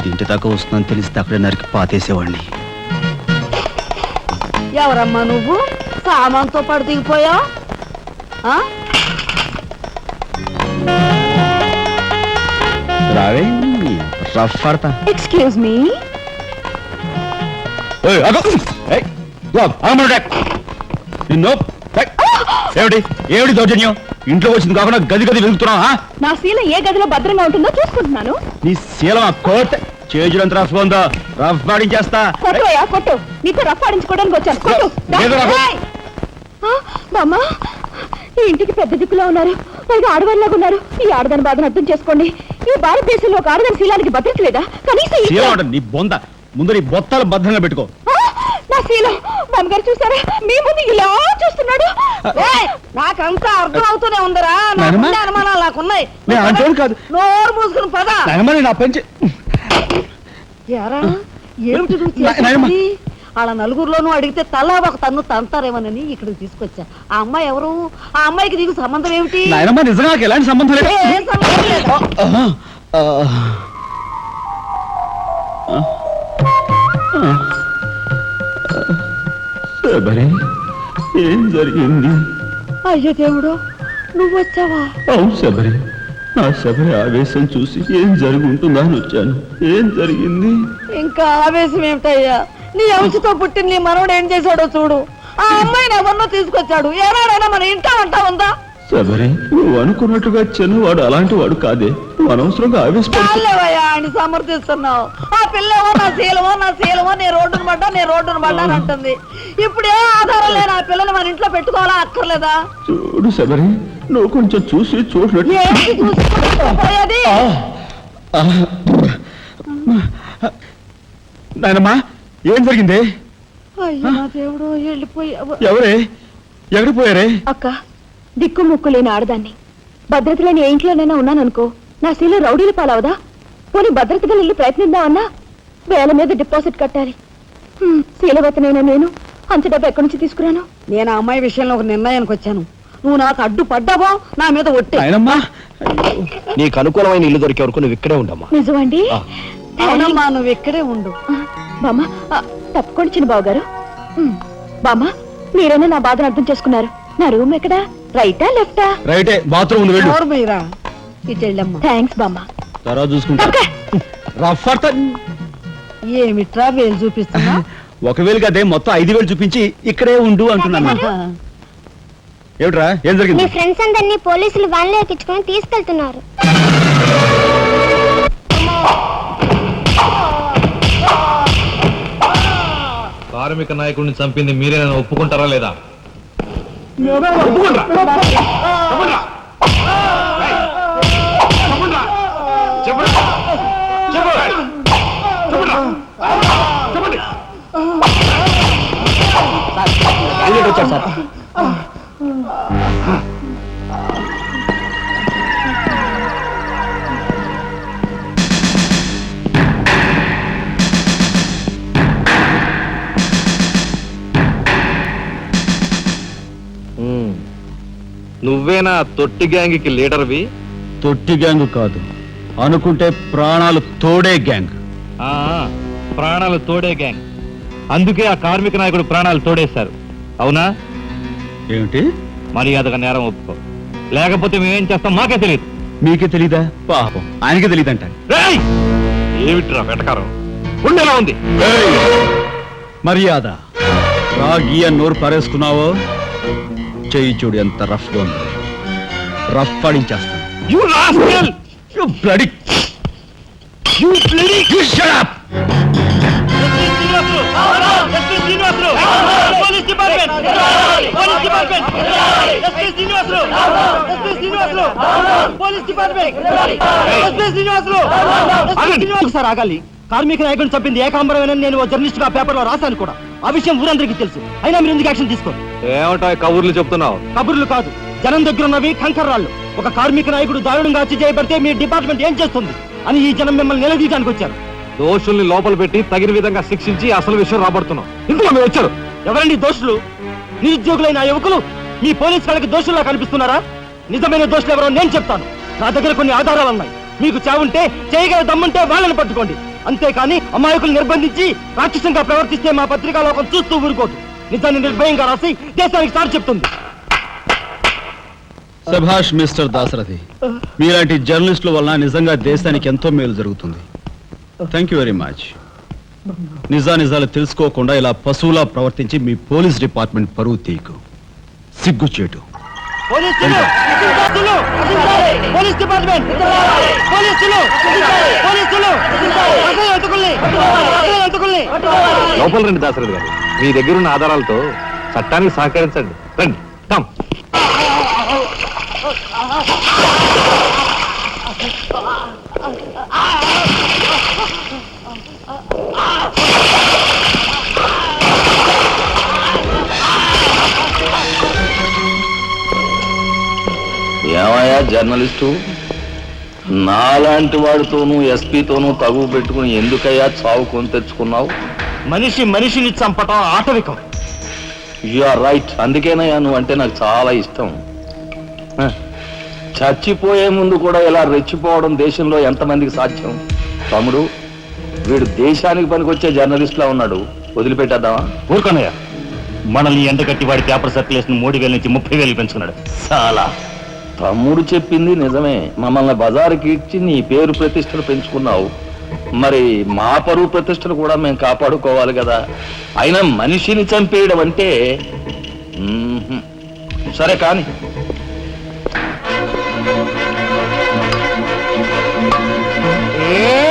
ఇది ఇంటి దాకా వస్తుందని తెలిస్తే అక్కడే నరికి పాతేసేవాడిని. ఎవరమ్మా నువ్వు? సామాన్తో పాటు దిగిపోయా రావే రఫ్ పడతా ఎక్స్క్యూజ్ మీ. నిన్ను. ఏమిటి ఏమిటి దౌర్జన్యం? ఇంట్లో వచ్చింది కాకుండా గది గది వెతుకుతున్నావా నా శీల ఏ గదిలో భద్రంగా ఉంటుందో చూసుకుంటున్నాను. నీ శీలం ఆ కోట్? చేజులంత రఫ్ ఉందో రఫ్ పాడించేస్తా కొట్టుయా కొట్టు. నీతో రఫ్ ఆడించుకోవడానికి వచ్చాను. కొట్టు. లేదు నాకు. ఏయ్! ఆ, బామ్మ ఈ ఇంటికి పెద్ద దిక్కులో ఉన్నారు. పైగా ఆడవాళ్ళగా ఉన్నారు. ఈ ఆడదాని బాధను అర్థం చేసుకోండి. ఈ భారతదేశంలో ఒక ఆడదాని శీలానికి భద్రత లేదా కనీసం ఈ- నీ బొంద. ముందు నీ బొత్తాలు భద్రంగా పెట్టుకో. ఆ, నా శీలం. బామ్మగారు చూసారా? మీ ముందు ఇలా చూస్తున్నాడు. ఏయ్, నాకంతా అర్థం అవుతూనే ఉందరా నాయనమ్మ? అనుమానాలు నాకున్నాయి. కాదు. నోరు మూసుకుని పద. నాయనమ్మ, నా పెంచి ఎరా ఏమిటి? వాళ్ళ నలుగురిలోనూ అడిగితే తలా ఒక తన్ను తంతారేమోనని ఇక్కడికి తీసుకొచ్చా. ఆ అమ్మాయి ఎవరు? ఆ అమ్మాయికి నీకు సంబంధం ఏమిటి? నిజంగా ఎలాంటి సంబంధం లేదు. ఏం జరిగింది? అయ్యో దేవుడు నువ్వు వచ్చావా అవును శబరి. నా శబరి ఆవేశం చూసి ఏం జరిగి ఉంటుందా అని వచ్చాను. ఏం జరిగింది? ఇంకా ఆవేశం ఏమిటయ్యా? నీ అంశతో పుట్టిన నీ మనవడు ఏం చేశాడో చూడు. ఆ అమ్మాయిని ఎవరినో తీసుకొచ్చాడు. ఏనాడైనా మన ఇంటా అంటా ఉందా? శబరి నువ్వు అనుకున్నట్టుగా చిన్నవాడు అలాంటి వాడు కాదే. నువ్వు అనవసరంగా ఆవేశపడు చాలేవయ్యా ఆయన సమర్థిస్తున్నావు. ఆ పిల్లేమో నా శీలమో నా శీలమో నీ రోడ్డును పడ్డా నీ రోడ్డును పడ్డా అని అంటుంది. ఇప్పుడు ఏ ఆధారం లేని ఆ పిల్లని మన ఇంట్లో పెట్టుకోవాలా అక్కర్లేదా? చూడు శబరి నువ్వు కొంచెం చూసి ఏంటి చూసుకోపోయేది నాయనమ్మా ఏం జరిగింది? అయ్యో నా దేవుడు వెళ్ళిపోయావు? ఎవరే? ఎక్కడికి పోయారే? అక్క దిక్కు ముక్కు లేని ఆడదాన్ని. భద్రత లేని ఏ ఇంట్లోనైనా ఉన్నాననుకో. నా శీల రౌడీల పాలవదా? పోనీ భద్రతగా వెళ్ళి ప్రయత్నిద్దామన్నా? వేల మీద డిపాజిట్ కట్టాలి. శీలవతనైనా నేను. అంత డబ్బు ఎక్కడి నుంచి తీసుకురాను? నేను ఆ అమ్మాయి విషయంలో ఒక నిర్ణయానికి వచ్చాను. నువ్వు నాకు అడ్డు పడ్డావో నా మీద ఒట్టే. నాయనమ్మా నీకు అనుకూలమైన ఇల్లు దొరికే వరకు నువ్వు ఇక్కడే ఉండమ్మా. నిజమండి. అవునమ్మా నువ్వు ఇక్కడే ఉండు. బామ్మ తప్పుకోండి చిన్న బాబు గారు బామ్మ మీరైనా నా బాధను అర్థం చేసుకున్నారు? నా రూమ్ ఎక్కడా? రైటా లెఫ్టా? రైటే బాత్రూమ్ ఉంది వెళ్ళు. మీరా? ఇటు వెళ్ళమ్మా. థ్యాంక్స్ బామ్మ. తర్వాత చూసుకుంటా. ఏమిట్రా వేలు చూపిస్తున్నా? ఒకవేళ అదే మొత్తం ఐదు వేలు చూపించి ఇక్కడే ఉండు అంటున్నాను. ఏమిట్రా? ఏం మీ జరిగింది ఫ్రెండ్స్ అందరినీ పోలీసులు వ్యాన్లో ఎక్కించుకొని తీసుకెళ్తున్నారు. కార్మిక నాయకుడిని చంపింది మీరే నన్ను ఒప్పుకుంటారా లేదా? వచ్చాడు సార్ ఉమ్. నువ్వేనా తొట్టి గ్యాంగ్కి లీడర్వి తొట్టి గ్యాంగ్ కాదు. అనుకుంటే ప్రాణాలు తోడే గ్యాంగ్. ఆ, ప్రాణాలు తోడే గ్యాంగ్. అందుకే ఆ కార్మిక నాయకుడు ప్రాణాలు తోడేశారు. అవునా? ఏమిటి? మర్యాదగా నేరం ఒప్పుకో. లేకపోతే మేమేం చేస్తాం మాకే తెలియదు మీకే తెలీదా? పాపం. ఆయనకే తెలియదంట! ఏమిట్రా వెటకారం? ఉండేలా ఉంది? మర్యాద. రాగి అని నోరు పారేసుకున్నావో? చెయ్యి చూడు ఎంత రఫ్గా ఉంది. రఫ్ పడించేస్తాను You rascal! You bloody... You bloody... You shut up! ఒకసారి ఆగాలి. కార్మిక నాయకుడిని చంపింది ఏకాంబరమేనని నేను ఓ జర్నలిస్ట్గా పేపర్లో రాశాను కూడా. ఆ విషయం ఊరందరికీ తెలుసు. అయినా మీరు ఎందుకు యాక్షన్ తీసుకోండి ఏమంటా కబుర్లు చెప్తున్నావు. కబుర్లు కాదు. జనం దగ్గర ఉన్నవి కంకర్రాళ్ళు. ఒక కార్మిక నాయకుడు దారుణంగా హత్య చేయబడితే మీ డిపార్ట్మెంట్ ఏం చేస్తుంది? అని ఈ జనం మిమ్మల్ని నిలదీయడానికి వచ్చారు. దోషుల్ని లోపల పెట్టి తగిన విధంగా శిక్షించి అసలు విషయం రాబడుతున్నాం. ఇందులో మీరు వచ్చారు. ఎవరండి దోషులు? నిరుద్యోగులైన యువకులు మీ పోలీస్ వాళ్ళకి దోషుల్లా కనిపిస్తున్నారా? నిజమైన దోషులు ఎవరో నేను చెప్తాను. నా దగ్గర కొన్ని ఆధారాలు ఉన్నాయి. మీకు చావుంటే చేయగల దమ్ముంటే వాళ్ళని పట్టుకోండి. అంతేకాని అమాయకులు నిర్బంధించి రాక్షసంగా ప్రవర్తిస్తే మా పత్రికా లోకం చూస్తూ ఊరుకోదు. నిజాన్ని నిర్భయంగా రాసి దేశానికి సార్ చెప్తుంది. సభాష్ మిస్టర్ దాసరథి మీలాంటి జర్నలిస్టుల వలన నిజంగా దేశానికి ఎంతో మేలు జరుగుతుంది. థ్యాంక్ యూ వెరీ మచ్ నిజా నిజాలు తెలుసుకోకుండా ఇలా పశువులా ప్రవర్తించి మీ పోలీస్ డిపార్ట్మెంట్ పరువు తీకు సిగ్గుచేటు అసలు ఎంతకుల్ని లోపల రండి దాసరథి గారు. మీ దగ్గరున్న ఆధారాలతో చట్టానికి సహకరించండి. రండి. కమ్. ఏమయ్యా జర్నలిస్టు. నాలాంటి వాడితోనూ ఎస్పీతోనూ తగువ పెట్టుకుని ఎందుకయ్యా చావు కొని తెచ్చుకున్నావు? మనిషి మనిషిని చంపటం ఆటవికం. You are right. అందుకేనయ్యా నువ్వు అంటే నాకు చాలా ఇష్టం. చచ్చిపోయే ముందు కూడా ఇలా రెచ్చిపోవడం దేశంలో ఎంతమందికి సాధ్యం? తమ్ముడు వీడు దేశానికి పనికొచ్చే జర్నలిస్ట్లా ఉన్నాడు. వదిలిపెట్టేద్దామా? ఊరుకోనయ్య. మనల్ని ఎండగట్టి వాడి పేపర్ సర్క్యులేషన్ మూడు వేల నుంచి ముప్పై వేలు పెంచుకున్నాడు. చాలా. తమ్ముడు చెప్పింది నిజమే. మమ్మల్ని బజారుకి ఇచ్చి నీ పేరు ప్రతిష్టలు పెంచుకున్నావు. మరి మా పరువు ప్రతిష్టలు కూడా మేము కాపాడుకోవాలి కదా. అయినా మనిషిని చంపేయడం అంటే సరే కానీ. ఏ?